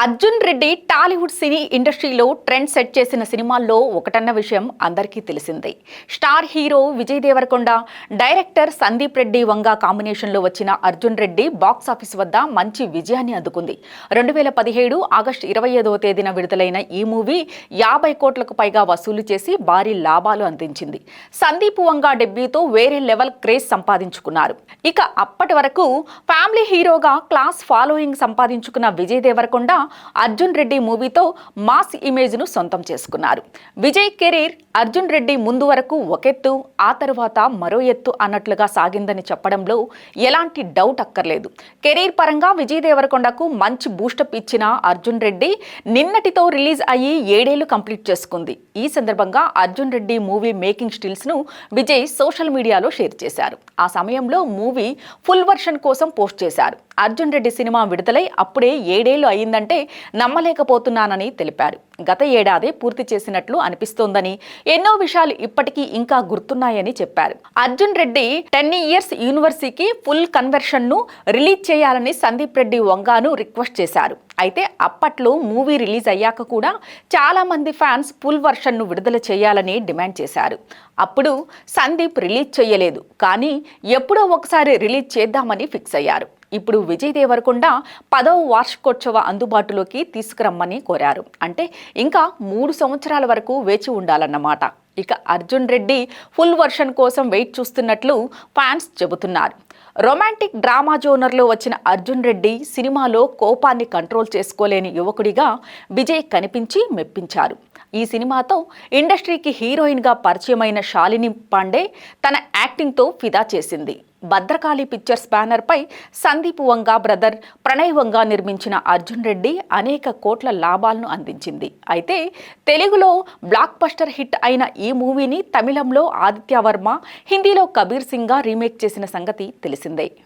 అర్జున్ రెడ్డి టాలీవుడ్ సినీ ఇండస్ట్రీలో trend set చేసిన సినిమాల్లో ఒకటన్న విషయం అందరికీ తెలిసిందే. Star hero Vijay Deverakonda director Sandeep Reddy Vanga కాంబినేషన్లో వచ్చిన అర్జున్ రెడ్డి బాక్స్ ఆఫీస్ వద్ద మంచి విజయాన్ని అందుకుంది. రెండు వేల పదిహేడు ఆగస్టు ఇరవై ఐదవ తేదీన విడుదలైన ఈ మూవీ యాభై కోట్లకు పైగా వసూలు చేసి భారీ లాభాలు అందించింది. సందీప్ వంగ డెబ్యూతో వేరే లెవెల్ క్రేజ్ సంపాదించుకున్నారు. ఇక అప్పటి వరకు ఫ్యామిలీ హీరోగా క్లాస్ ఫాలోయింగ్ సంపాదించుకున్న విజయ్ దేవరకొండ అర్జున్ రెడ్డి మూవీతో మాస్ ఇమేజ్ను సొంతం చేసుకున్నారు. విజయ్ కెరీర్ అర్జున్ రెడ్డి ముందు వరకు ఒకెత్తు ఆ తర్వాత మరో ఎత్తు అన్నట్లుగా సాగిందని చెప్పడంలో ఎలాంటి డౌట్ అక్కర్లేదు. కెరీర్ పరంగా విజయ్ దేవరకొండకు మంచి బూస్టప్ ఇచ్చిన అర్జున్ రెడ్డి నిన్నటితో రిలీజ్ అయ్యి ఏడేళ్ళు కంప్లీట్ చేసుకుంది. ఈ సందర్భంగా అర్జున్ రెడ్డి మూవీ మేకింగ్ స్టిల్స్ను విజయ్ సోషల్ మీడియాలో షేర్ చేశారు. ఆ సమయంలో మూవీ ఫుల్ వర్షన్ కోసం పోస్ట్ చేశారు. అర్జున్ రెడ్డి సినిమా విడుదలై అప్పుడే ఏడేళ్ళు అయిందంటే నమ్మలేకపోతున్నానని తెలిపారు. గత ఏడాది పూర్తి చేసినట్లు అనిపిస్తోందని ఎన్నో విషయాలు ఇప్పటికీ ఇంకా గుర్తున్నాయని చెప్పారు. అర్జున్ రెడ్డి టెన్ ఇయర్స్ యూనివర్సిటీకి ఫుల్ కన్వర్షన్ను రిలీజ్ చేయాలని సందీప్ రెడ్డి వంగాను రిక్వెస్ట్ చేశారు. అయితే అప్పట్లో మూవీ రిలీజ్ అయ్యాక కూడా చాలా మంది ఫ్యాన్స్ ఫుల్ వర్షన్ను విడుదల చేయాలని డిమాండ్ చేశారు. అప్పుడు సందీప్ రిలీజ్ చేయలేదు. కానీ ఎప్పుడో ఒకసారి రిలీజ్ చేద్దామని ఫిక్స్ అయ్యారు. ఇప్పుడు విజయ్ దేవరకొండ పదవ వార్షికోత్సవ అందుబాటులోకి తీసుకురమ్మని కోరారు. అంటే ఇంకా మూడు సంవత్సరాల వరకు వేచి ఉండాలన్నమాట. ఇక అర్జున్ రెడ్డి ఫుల్ వర్షన్ కోసం వెయిట్ చూస్తున్నట్లు ఫ్యాన్స్ చెబుతున్నారు. రొమాంటిక్ డ్రామా జోనర్లో వచ్చిన అర్జున్ రెడ్డి సినిమాలో కోపాన్ని కంట్రోల్ చేసుకోలేని యువకుడిగా విజయ్ కనిపించి మెప్పించారు. ఈ సినిమాతో ఇండస్ట్రీకి హీరోయిన్గా పరిచయమైన శాలిని పాండే తన యాక్టింగ్తో ఫిదా చేసింది. భద్రకాళి పిక్చర్స్ బ్యానర్పై సందీప్ వంగా బ్రదర్ ప్రణయ్ వంగా నిర్మించిన అర్జున్ రెడ్డి అనేక కోట్ల లాభాలను అందించింది. అయితే తెలుగులో బ్లాక్ బస్టర్ హిట్ అయిన ఈ మూవీని తమిళంలో ఆదిత్య వర్మ హిందీలో కబీర్ సింగ్గా రీమేక్ చేసిన సంగతి తెలిసిందే.